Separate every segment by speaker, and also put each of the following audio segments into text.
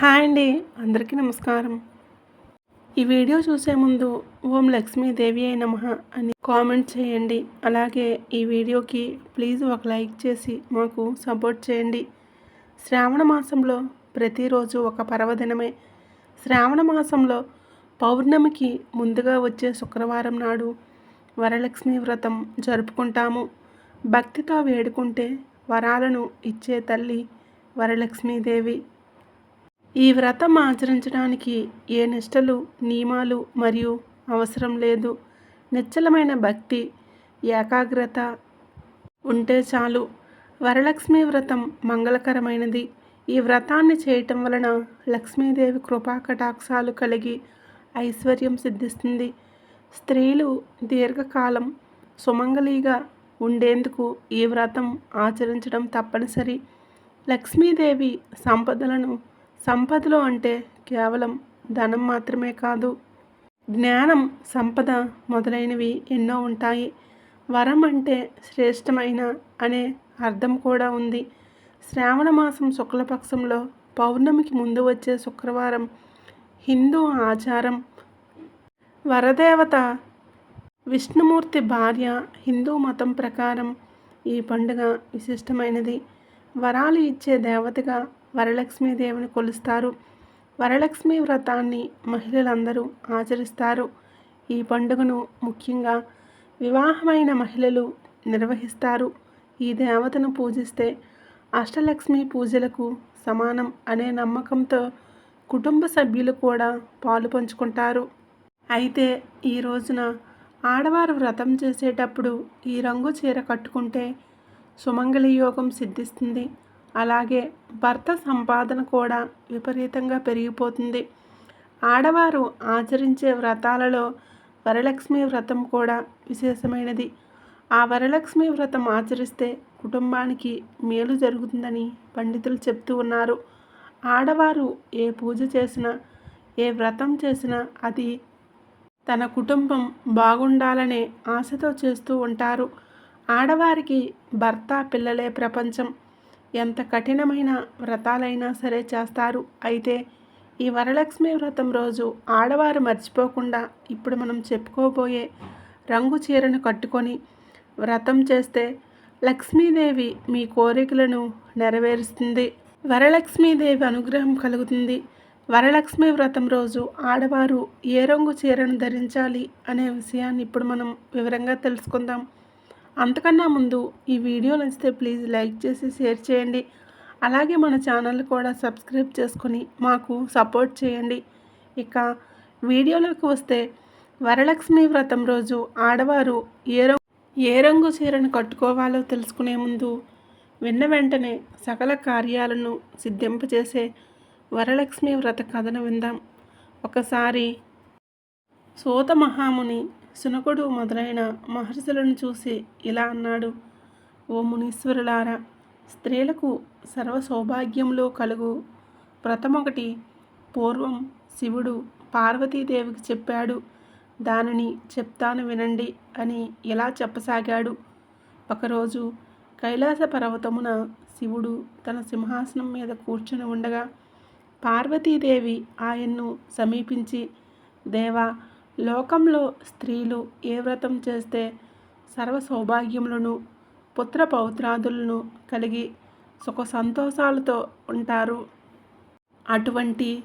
Speaker 1: Hi అండి అందరికీ నమస్కారం. ఈ వీడియో చూసే ముందు ఓం లక్ష్మీదేవి అయి నమ అని కామెంట్ చేయండి. అలాగే ఈ వీడియోకి ప్లీజ్ ఒక లైక్ చేసి మాకు సపోర్ట్ చేయండి. శ్రావణ మాసంలో ప్రతిరోజు ఒక పర్వదినమే. శ్రావణ మాసంలో పౌర్ణమికి ముందుగా వచ్చే శుక్రవారం నాడు వరలక్ష్మి వ్రతం జరుపుకుంటాము. భక్తితో వేడుకుంటే వరాలను ఇచ్చే తల్లి వరలక్ష్మీదేవి. ఈ వ్రతం ఆచరించడానికి ఏ నిష్టలు నియమాలు మరియు అవసరం లేదు. నిశ్చలమైన భక్తి ఏకాగ్రత ఉంటే చాలు. వరలక్ష్మి వ్రతం మంగళకరమైనది. ఈ వ్రతాన్ని చేయటం వలన లక్ష్మీదేవి కృపా కటాక్షాలు కలిగి ఐశ్వర్యం సిద్ధిస్తుంది. స్త్రీలు దీర్ఘకాలం సుమంగళిగా ఉండేందుకు ఈ వ్రతం ఆచరించడం తప్పనిసరి. లక్ష్మీదేవి సంపదలను సంపదలు అంటే కేవలం ధనం మాత్రమే కాదు జ్ఞానం సంపద మొదలైనవి ఎన్నో ఉంటాయి. వరం అంటే శ్రేష్టమైన అనే అర్థం కూడా ఉంది. శ్రావణ మాసం శుక్లపక్షంలో పౌర్ణమికి ముందు వచ్చే శుక్రవారం హిందూ ఆచారం. వరదేవత విష్ణుమూర్తి భార్య హిందూ మతం ప్రకారం ఈ పండుగ విశిష్టమైనది. వరాలు ఇచ్చే దేవతగా వరలక్ష్మీదేవిని కొలుస్తారు. వరలక్ష్మి వ్రతాన్ని మహిళలందరూ ఆచరిస్తారు. ఈ పండుగను ముఖ్యంగా వివాహమైన మహిళలు నిర్వహిస్తారు. ఈ దేవతను పూజిస్తే అష్టలక్ష్మి పూజలకు సమానం అనే నమ్మకంతో కుటుంబ సభ్యులు కూడా పాలు పంచుకుంటారు. అయితే ఈ రోజున ఆడవారు వ్రతం చేసేటప్పుడు ఈ రంగు చీర కట్టుకుంటే సుమంగళి యోగం సిద్ధిస్తుంది. అలాగే భర్త సంపాదన కూడా విపరీతంగా పెరిగిపోతుంది. ఆడవారు ఆచరించే వ్రతాలలో వరలక్ష్మి వ్రతం కూడా విశేషమైనది. ఆ వరలక్ష్మి వ్రతం ఆచరిస్తే కుటుంబానికి మేలు జరుగుతుందని పండితులు చెప్తూ ఉన్నారు. ఆడవారు ఏ పూజ చేసినా ఏ వ్రతం చేసినా అది తన కుటుంబం బాగుండాలనే ఆశతో చేస్తూ ఉంటారు. ఆడవారికి భర్త పిల్లలే ప్రపంచం. ఎంత కఠినమైన వ్రతాలైనా సరే చేస్తారు. అయితే ఈ వరలక్ష్మి వ్రతం రోజు ఆడవారు మర్చిపోకుండా ఇప్పుడు మనం చెప్పుకోబోయే రంగు చీరను కట్టుకొని వ్రతం చేస్తే లక్ష్మీదేవి మీ కోరికలను నెరవేరుస్తుంది. వరలక్ష్మీదేవి అనుగ్రహం కలుగుతుంది. వరలక్ష్మి వ్రతం రోజు ఆడవారు ఏ రంగు చీరను ధరించాలి అనే విషయాన్ని ఇప్పుడు మనం వివరంగా తెలుసుకుందాం. అంతకన్నా ముందు ఈ వీడియో నచ్చితే ప్లీజ్ లైక్ చేసి షేర్ చేయండి. అలాగే మన ఛానల్ కూడా సబ్స్క్రైబ్ చేసుకొని మాకు సపోర్ట్ చేయండి. ఇక వీడియోలోకి వస్తే వరలక్ష్మి వ్రతం రోజు ఆడవారు ఏ రంగు ఏ రంగు చీరను కట్టుకోవాలో తెలుసుకునే ముందు విన్న వెంటనే సకల కార్యాలను సిద్ధింపజేసే వరలక్ష్మి వ్రత కథను విందాం. ఒకసారి సూత మహాముని సునకుడు మొదలైన మహర్షులను చూసి ఇలా అన్నాడు ఓ మునీశ్వరులారా స్త్రీలకు సర్వ సౌభాగ్యంలో కలుగు. వ్రతమొకటి పూర్వం శివుడు పార్వతీదేవికి చెప్పాడు దానిని చెప్తాను వినండి అని ఇలా చెప్పసాగాడు. ఒకరోజు కైలాస పర్వతమున శివుడు తన సింహాసనం మీద కూర్చుని ఉండగా పార్వతీదేవి ఆయన్ను సమీపించి దేవా లోకంలో స్త్రీలు ఏ వ్రతం చేస్తే సర్వ సౌభాగ్యములను పుత్ర పౌత్రాదులను కలిగి సుఖ సంతోషాలతో ఉంటారు? అటువంటి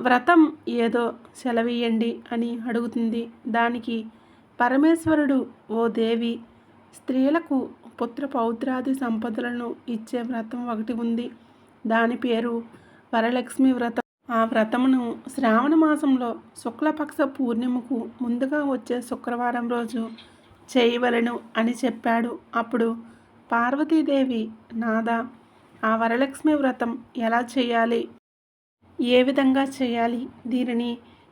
Speaker 1: వ్రతం ఏదో సెలవీయండి అని అడుగుతుంది. దానికి పరమేశ్వరుడు ఓ దేవి స్త్రీలకు పుత్ర పౌత్రాది సంపదలను ఇచ్చే వ్రతం ఒకటి ఉంది. దాని పేరు వరలక్ష్మి వ్రతం. ఆ వ్రతమును శ్రావణ మాసంలో శుక్లపక్ష పూర్ణిమకు ముందుగా వచ్చే శుక్రవారం రోజు చేయవలను అని చెప్పాడు. అప్పుడు పార్వతీదేవి నాదా ఆ వరలక్ష్మి వ్రతం ఎలా చేయాలి? ఏ విధంగా చేయాలి? దీనిని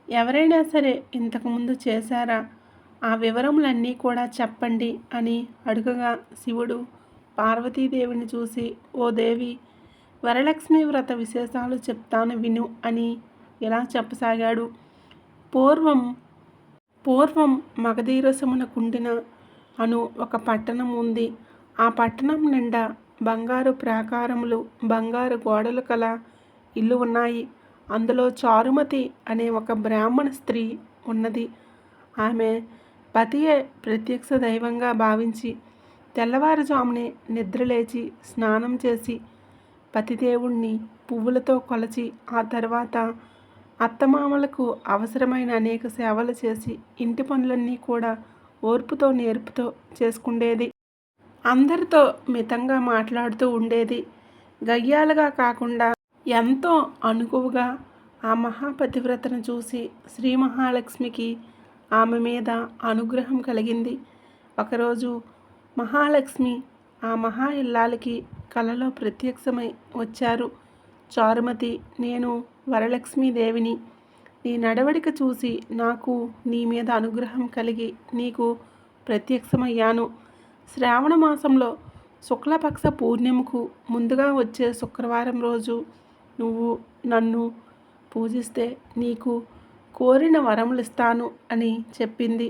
Speaker 1: ఎవరైనా సరే ఇంతకుముందు చేశారా? ఆ వివరములన్నీ కూడా చెప్పండి అని అడుగగా శివుడు పార్వతీదేవిని చూసి ఓ దేవి వరలక్ష్మి వ్రత విశేషాలు చెప్తాను విను అని ఇలా చెప్పసాగాడు? పూర్వం పూర్వం మగధీరసమున కుండిన అను ఒక పట్టణం ఉంది. ఆ పట్టణం నిండా బంగారు ప్రాకారములు బంగారు గోడలు కల ఇల్లు ఉన్నాయి. అందులో చారుమతి అనే ఒక బ్రాహ్మణ స్త్రీ ఉన్నది. ఆమె పతియే ప్రత్యక్ష దైవంగా భావించి తెల్లవారుజామునే నిద్రలేచి స్నానం చేసి పతిదేవుణ్ణి పువ్వులతో కొలచి ఆ తర్వాత అత్తమామలకు అవసరమైన అనేక సేవలు చేసి ఇంటి పనులన్నీ కూడా ఓర్పుతో నేర్పుతో చేసుకుండేది. అందరితో మితంగా మాట్లాడుతూ ఉండేది. గయ్యాలుగా కాకుండా ఎంతో అనుకువగా ఆ మహాపతివ్రతను చూసి శ్రీ మహాలక్ష్మికి ఆమె మీద అనుగ్రహం కలిగింది. ఒకరోజు మహాలక్ష్మి ఆ మహా ఇల్లాలకి కలలో ప్రత్యక్షమై వచ్చారు. చారుమతి నేను వరలక్ష్మీదేవిని. నీ నడవడిక చూసి నాకు నీ మీద అనుగ్రహం కలిగి నీకు ప్రత్యక్షమయ్యాను. శ్రావణ మాసంలో శుక్లపక్ష పూర్ణిమకు ముందుగా వచ్చే శుక్రవారం రోజు నువ్వు నన్ను పూజిస్తే నీకు కోరిన వరములు ఇస్తాను అని చెప్పింది.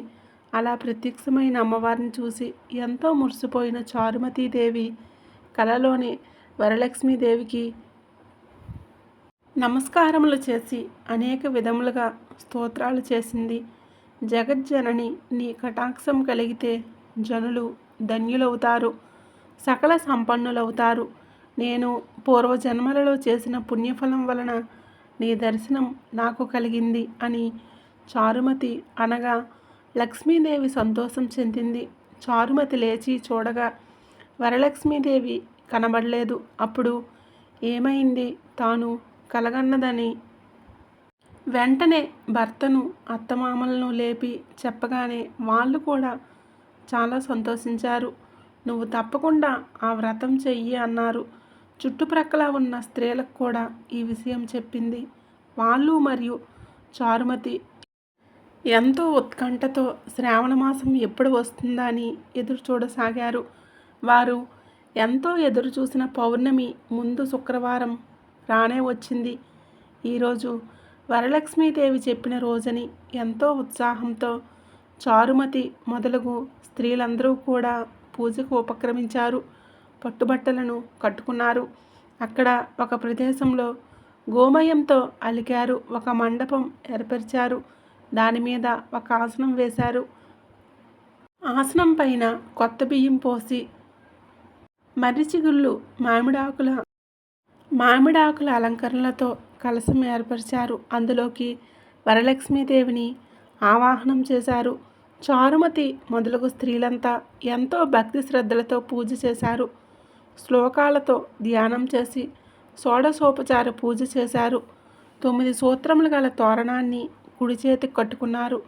Speaker 1: అలా ప్రత్యక్షమైన అమ్మవారిని చూసి ఎంతో మురిసిపోయిన చారుమతీదేవి కలలోని వరలక్ష్మీదేవికి నమస్కారములు చేసి అనేక విధములుగా స్తోత్రాలు చేసింది. జగజ్జనని నీ కటాక్షం కలిగితే జనులు ధన్యులవుతారు సకల సంపన్నులవుతారు. నేను పూర్వజన్మలలో చేసిన పుణ్యఫలం వలన నీ దర్శనం నాకు కలిగింది అని చారుమతి అనగా లక్ష్మీదేవి సంతోషం చెందింది. చారుమతి లేచి చూడగా వరలక్ష్మీదేవి కనబడలేదు. అప్పుడు ఏమైంది? తాను కలగన్నదని. వెంటనే భర్తను అత్తమామలను లేపి చెప్పగానే వాళ్ళు కూడా చాలా సంతోషించారు. నువ్వు తప్పకుండా ఆ వ్రతం చెయ్యి అన్నారు. చుట్టుప్రక్కల ఉన్న స్త్రీలకు కూడా ఈ విషయం చెప్పింది. వాళ్ళు మరియు చారుమతి ఎంతో ఉత్కంఠతో శ్రావణమాసం ఎప్పుడు వస్తుందా అని ఎదురు చూడసాగారు. వారు ఎంతో ఎదురు చూసిన పౌర్ణమి ముందు శుక్రవారం రానే వచ్చింది. ఈరోజు వరలక్ష్మీదేవి చెప్పిన రోజని ఎంతో ఉత్సాహంతో చారుమతి మొదలగు స్త్రీలందరూ కూడా పూజకు ఉపక్రమించారు. పట్టుబట్టలను కట్టుకున్నారు. అక్కడ ఒక ప్రదేశంలో గోమయంతో అలికారు. ఒక మండపం ఏర్పరిచారు. దాని మీద ఒక ఆసనం వేశారు. ఆసనం పైన కొత్త బియ్యం పోసి మర్రిచిగుళ్ళు మామిడాకుల మామిడాకుల అలంకరణలతో కలశం ఏర్పరిచారు. అందులోకి వరలక్ష్మీదేవిని ఆవాహనం చేశారు. చారుమతి మొదలగు స్త్రీలంతా ఎంతో భక్తి శ్రద్ధలతో పూజ చేశారు. శ్లోకాలతో ధ్యానం చేసి షోడశోపచార పూజ చేశారు. తొమ్మిది సూత్రములు గల తోరణాన్ని కుడి చేతికి కట్టుకున్నారు.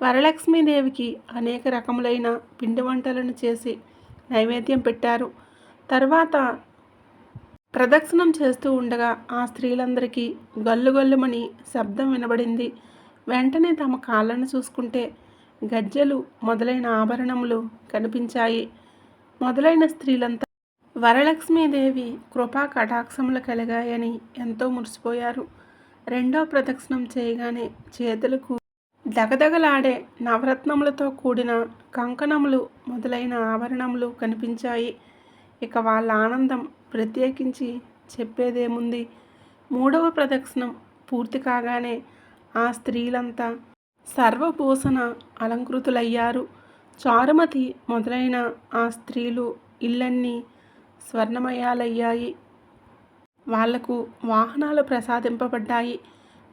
Speaker 1: వరలక్ష్మీదేవికి అనేక రకములైన పిండి వంటలను చేసి నైవేద్యం పెట్టారు. తర్వాత ప్రదక్షిణం చేస్తూ ఉండగా ఆ స్త్రీలందరికీ గల్లు గల్లుమని శబ్దం వినబడింది. వెంటనే తమ కాళ్ళను చూసుకుంటే గజ్జెలు మొదలైన ఆభరణములు కనిపించాయి. మొదలైన స్త్రీలంతా వరలక్ష్మీదేవి కృపా కటాక్షములు కలిగాయని ఎంతో మురిసిపోయారు. రెండో ప్రదక్షిణం చేయగానే చేతులకు దగదగలాడే నవరత్నములతో కూడిన కంకణములు మొదలైన ఆభరణములు కనిపించాయి. ఇక వాళ్ళ ఆనందం ప్రత్యేకించి చెప్పేదేముంది? మూడవ ప్రదక్షిణం పూర్తి కాగానే ఆ స్త్రీలంతా సర్వభూషణ అలంకృతులయ్యారు. చారుమతి మొదలైన ఆ స్త్రీలు ఇళ్ళన్నీ స్వర్ణమయాలయ్యాయి. వాళ్ళకు వాహనాలు ప్రసాదింపబడ్డాయి.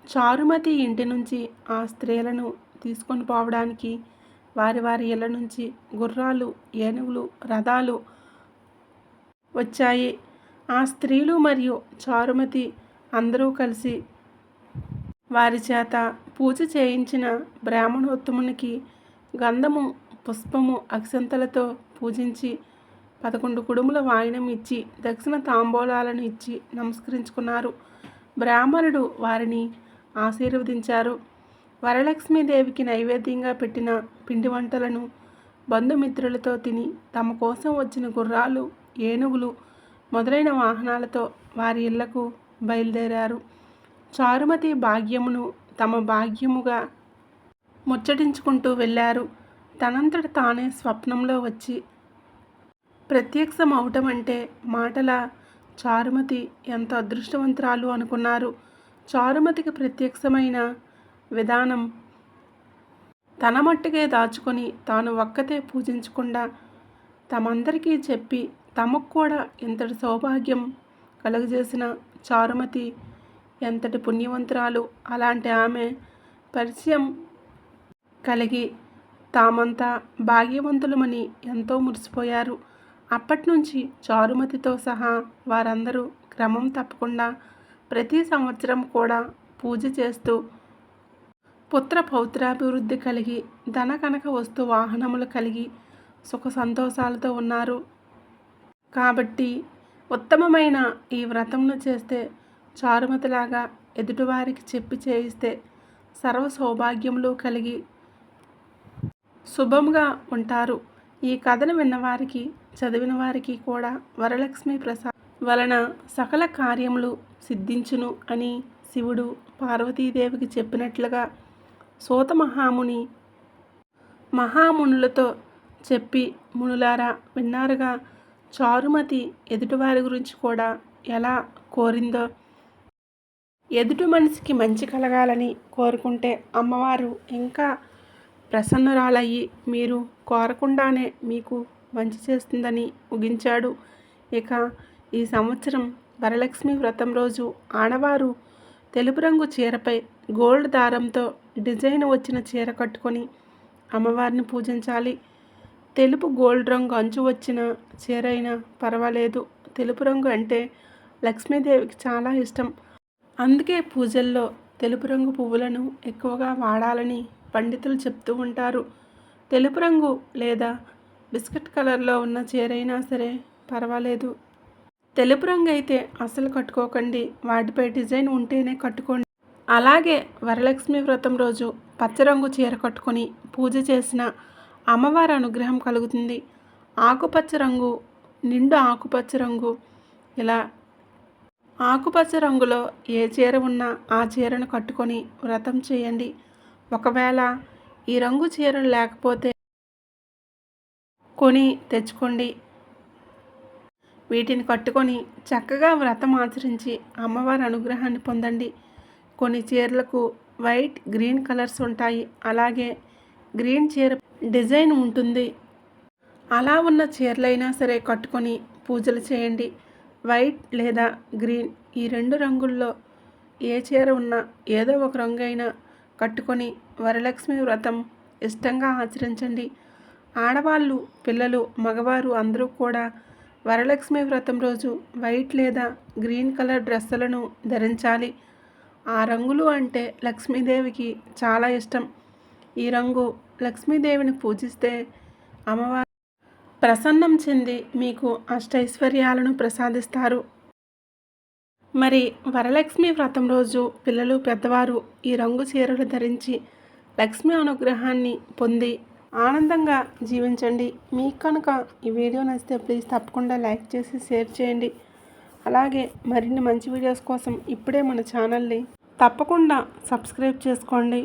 Speaker 1: చారుమతి ఇంటి నుంచి ఆ స్త్రీలను తీసుకొని పోవడానికి వారి వారి ఇళ్ళ నుంచి గుర్రాలు ఏనుగులు రథాలు వచ్చాయి. ఆ స్త్రీలు మరియు చారుమతి అందరూ కలిసి వారి చేత పూజ చేయించిన బ్రాహ్మణోత్తమునికి గంధము పుష్పము అక్షంతలతో పూజించి పదకొండు కుడుముల వాయినం ఇచ్చి దక్షిణ తాంబూలాలను ఇచ్చి నమస్కరించుకున్నారు. బ్రాహ్మణుడు వారిని ఆశీర్వదించారు. వరలక్ష్మీదేవికి నైవేద్యంగా పెట్టిన పిండి వంటలను బంధుమిత్రులతో తిని తమ కోసం వచ్చిన గుర్రాలు ఏనుగులు మొదలైన వాహనాలతో వారి ఇళ్ళకు బయలుదేరారు. చారుమతి భాగ్యమును తమ భాగ్యముగా ముచ్చటించుకుంటూ వెళ్ళారు. తనంతట తానే స్వప్నంలో వచ్చి ప్రత్యక్షం అవటం అంటే మాటల చారుమతి ఎంత అదృష్టవంతురాలు అనుకున్నారు. చారుమతికి ప్రత్యక్షమైన విధానం తన మట్టుకే దాచుకొని తాను ఒక్కతే పూజించకుండా తమందరికీ చెప్పి తమకు కూడా ఇంతటి సౌభాగ్యం కలుగజేసిన చారుమతి ఎంతటి పుణ్యవంతురాలు. అలాంటి ఆమె పరిచయం కలిగి తామంతా భాగ్యవంతులమని ఎంతో మురిసిపోయారు. అప్పటినుంచి చారుమతితో సహా వారందరూ క్రమం తప్పకుండా ప్రతి సంవత్సరం కూడా పూజ చేస్తూ పుత్ర పౌత్రాభివృద్ధి కలిగి ధన కనక వస్తు వాహనములు కలిగి సుఖ సంతోషాలతో ఉన్నారు. కాబట్టి ఉత్తమమైన ఈ వ్రతంను చేస్తే చారుమతిలాగా ఎదుటివారికి చెప్పి చేయిస్తే సర్వ సౌభాగ్యములు కలిగి శుభంగా ఉంటారు. ఈ కథను విన్నవారికి చదివిన వారికి కూడా వరలక్ష్మి ప్రసాద్ వలన సకల కార్యములు సిద్ధించును అని శివుడు పార్వతీదేవికి చెప్పినట్లుగా సూత మహాముని మహామునులతో చెప్పి మునులారా విన్నారుగా? చారుమతి ఎదుటివారి గురించి కూడా ఎలా కోరిందో? ఎదుటి మనిషికి మంచి కలగాలని కోరుకుంటే అమ్మవారు ఇంకా ప్రసన్నురాలయ్యి మీరు కోరకుండానే మీకు మంచి చేస్తుందని ముగించాడు. ఇక ఈ సంవత్సరం వరలక్ష్మి వ్రతం రోజు ఆడవారు తెలుపు రంగు చీరపై గోల్డ్ దారంతో డిజైన్ వచ్చిన చీర కట్టుకొని అమ్మవారిని పూజించాలి. తెలుపు గోల్డ్ రంగు అంచు వచ్చిన చీర అయినా పర్వాలేదు. తెలుపు రంగు అంటే లక్ష్మీదేవికి చాలా ఇష్టం. అందుకే పూజల్లో తెలుపు రంగు పువ్వులను ఎక్కువగా వాడాలని పండితులు చెప్తూ ఉంటారు. తెలుపు రంగు లేదా బిస్కెట్ కలర్లో ఉన్న చీర అయినా సరే పర్వాలేదు. తెలుపు రంగు అయితే అసలు కట్టుకోకండి. వాటిపై డిజైన్ ఉంటేనే కట్టుకోండి. అలాగే వరలక్ష్మి వ్రతం రోజు పచ్చరంగు చీర కట్టుకొని పూజ చేసిన అమ్మవారి అనుగ్రహం కలుగుతుంది. ఆకుపచ్చ రంగు నిండు ఆకుపచ్చ రంగు ఇలా ఆకుపచ్చ రంగులో ఏ చీర ఉన్నా ఆ చీరను కట్టుకొని వ్రతం చేయండి. ఒకవేళ ఈ రంగు చీరలు లేకపోతే కొని తెచ్చుకోండి. వీటిని కట్టుకొని చక్కగా వ్రతం ఆచరించి అమ్మవారి అనుగ్రహాన్ని పొందండి. కొన్ని చీరలకు వైట్ గ్రీన్ కలర్స్ ఉంటాయి. అలాగే గ్రీన్ చీర డిజైన్ ఉంటుంది. అలా ఉన్న చీరలైనా సరే కట్టుకొని పూజలు చేయండి. వైట్ లేదా గ్రీన్ ఈ రెండు రంగుల్లో ఏ చీర ఉన్నా ఏదో ఒక రంగు అయినా కట్టుకొని వరలక్ష్మి వ్రతం ఇష్టంగా ఆచరించండి. ఆడవాళ్ళు పిల్లలు మగవారు అందరూ కూడా వరలక్ష్మి వ్రతం రోజు వైట్ లేదా గ్రీన్ కలర్ డ్రెస్సులను ధరించాలి. ఆ రంగులు అంటే లక్ష్మీదేవికి చాలా ఇష్టం. ఈ రంగు లక్ష్మీదేవిని పూజిస్తే అమ్మవారు ప్రసన్నం చెంది మీకు అష్టైశ్వర్యాలను ప్రసాదిస్తారు. మరి వరలక్ష్మి వ్రతం రోజు పిల్లలు పెద్దవారు ఈ రంగు చీరలు ధరించి లక్ష్మి అనుగ్రహాన్ని పొంది ఆనందంగా జీవించండి. మీకు కనుక ఈ వీడియో నచ్చితే ప్లీజ్ తప్పకుండా లైక్ చేసి షేర్ చేయండి. అలాగే మరిన్ని మంచి వీడియోస్ కోసం ఇప్పుడే మన ఛానల్ని తప్పకుండా సబ్స్క్రైబ్ చేసుకోండి.